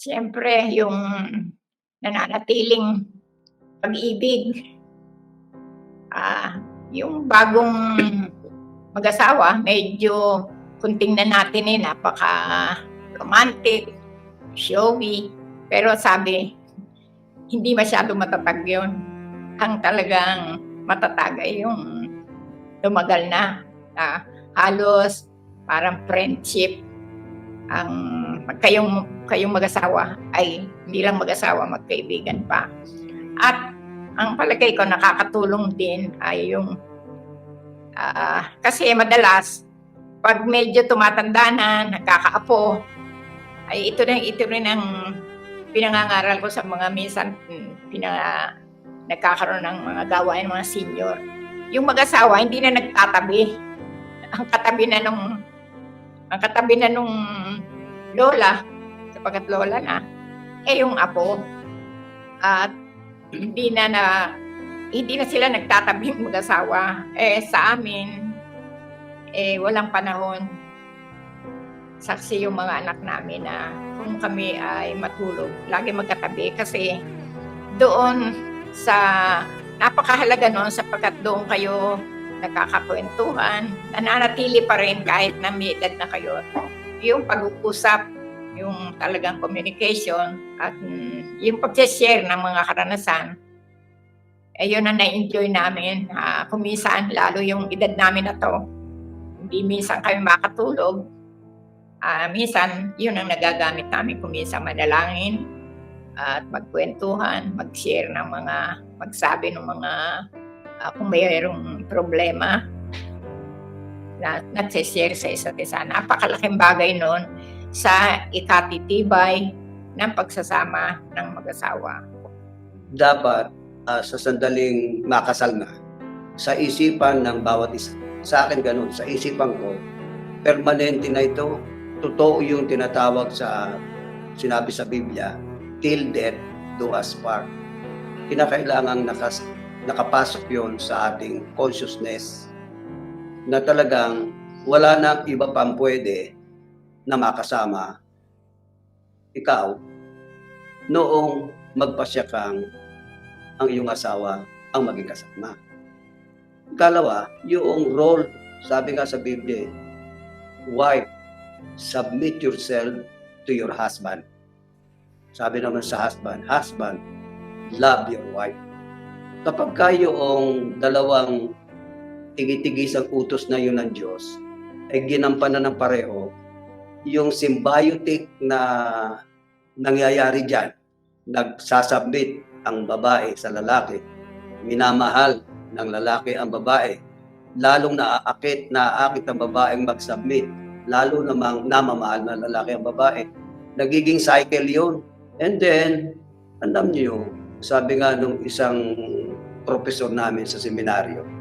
Siyempre yung nananatiling pag-ibig. Ah, yung bagong mag-asawa medyo kung tingnan natin, eh, napaka-romantic, showy, pero sabi hindi masyado matatag yun. Ang talagang matatag ay yung tumagal na, na halos parang friendship ang kayong kayong mag-asawa ay hindi lang mag-asawa, magkaibigan pa. At ang palagay ko nakakatulong din ay yung ah, kasi madalas pag medyo tumatanda na, nakakaapo, ay ito na ito rin ang pinangangaral ko sa mga minsan mm, pina, nagkakaroon ng mga gawain mga senior. Yung mag-asawa hindi na nagtatabi. Ang katabi na nung ang katabi na nung lola, sapagkat lola na, eh yung apo. At hindi na na hindi na sila nagtatabi yung mag-asawa. Eh sa amin, eh walang panahon. Saksi yung mga anak namin na kung kami ay matulog, lagi magkatabi kasi doon sa napakahalaga noon sapagkat doon kayo nakakakwentuhan, nananatili pa rin kahit na may edad na kayo. Yung pag-uusap, yung talagang communication, at mm, yung pag-share ng mga karanasan, eh yun ang na-enjoy namin. Ah, kung minsan, lalo yung edad namin na to, hindi minsan kami makatulog. Ah, minsan, yun ang nagagamit namin kung minsan manalangin at magkwentuhan, mag-share ng mga, magsabi ng mga ah, kung mayroong problema na nagsishare sa isa't isa. Napakalaking bagay noon sa ikatitibay ng pagsasama ng mag-asawa. dapat ah, sa sandaling makasal na, sa isipan ng bawat isa. Sa akin ganun, sa isipan ko, permanente na ito. Totoo yung tinatawag sa sinabi sa Biblia, till death do us part. Kinakailangang nakas, nakapasok yon sa ating consciousness na talagang wala nang iba pang pwede na makasama ikaw noong magpasya kang ang iyong asawa ang maging kasama. Ikalawa, yung role, sabi nga sa Biblia, wife, submit yourself to your husband. Sabi naman sa husband, husband, love your wife. Kapag kayong dalawang tigitigisang utos na yun ng Diyos, ay ginampanan ng pareho, yung symbiotic na nangyayari dyan, nagsasubmit ang babae sa lalaki, minamahal ng lalaki ang babae, lalong naaakit, naaakit ang babaeng mag-submit, lalo namang namamahal ng lalaki ang babae. Nagiging cycle yun. And then, alam niyo, sabi nga nung isang professor namin sa seminaryo,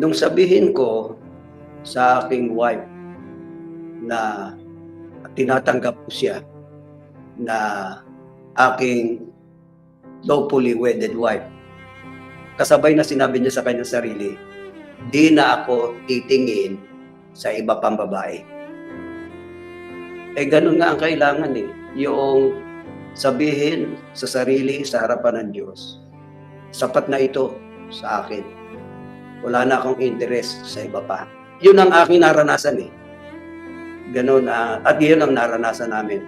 nung sabihin ko sa aking wife na tinatanggap ko siya na aking lawfully wedded wife. Kasabay na sinabi niya sa kanyang sarili, di na ako titingin sa iba pang babae. Eh, ganun nga ang kailangan eh. Yung sabihin sa sarili, sa harapan ng Diyos, sapat na ito sa akin. Wala na akong interest sa iba pa. Yun ang aking naranasan eh. Ganun, ah, at yun ang naranasan namin.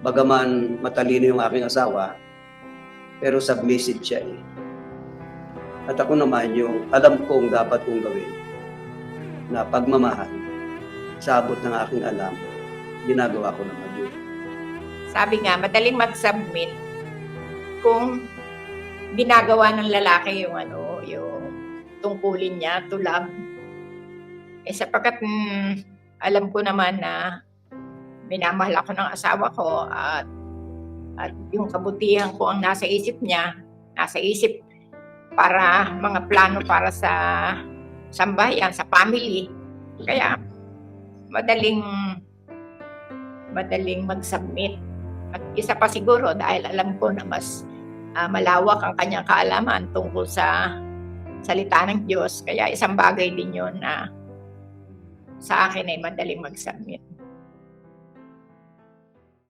Bagaman matalino yung aking asawa, pero submissive siya eh. At ako naman yung alam kong dapat kong gawin na pagmamahal sa abot ng aking alam, ginagawa ko naman yun. Sabi nga, madaling mag-submit kung ginagawa ng lalaki yung ano, yung tungkulin niya to love. Eh sapagkat mm, alam ko naman na minamahal ako ng asawa ko at at yung kabutihan ko ang nasa isip niya, nasa isip para mga plano para sa sambayan, sa family. Kaya madaling madaling mag-submit. At isa pa siguro dahil alam ko na mas ah, malawak ang kanyang kaalaman tungkol sa salita ng Diyos. Kaya isang bagay din yun na sa akin ay madaling mag-submit.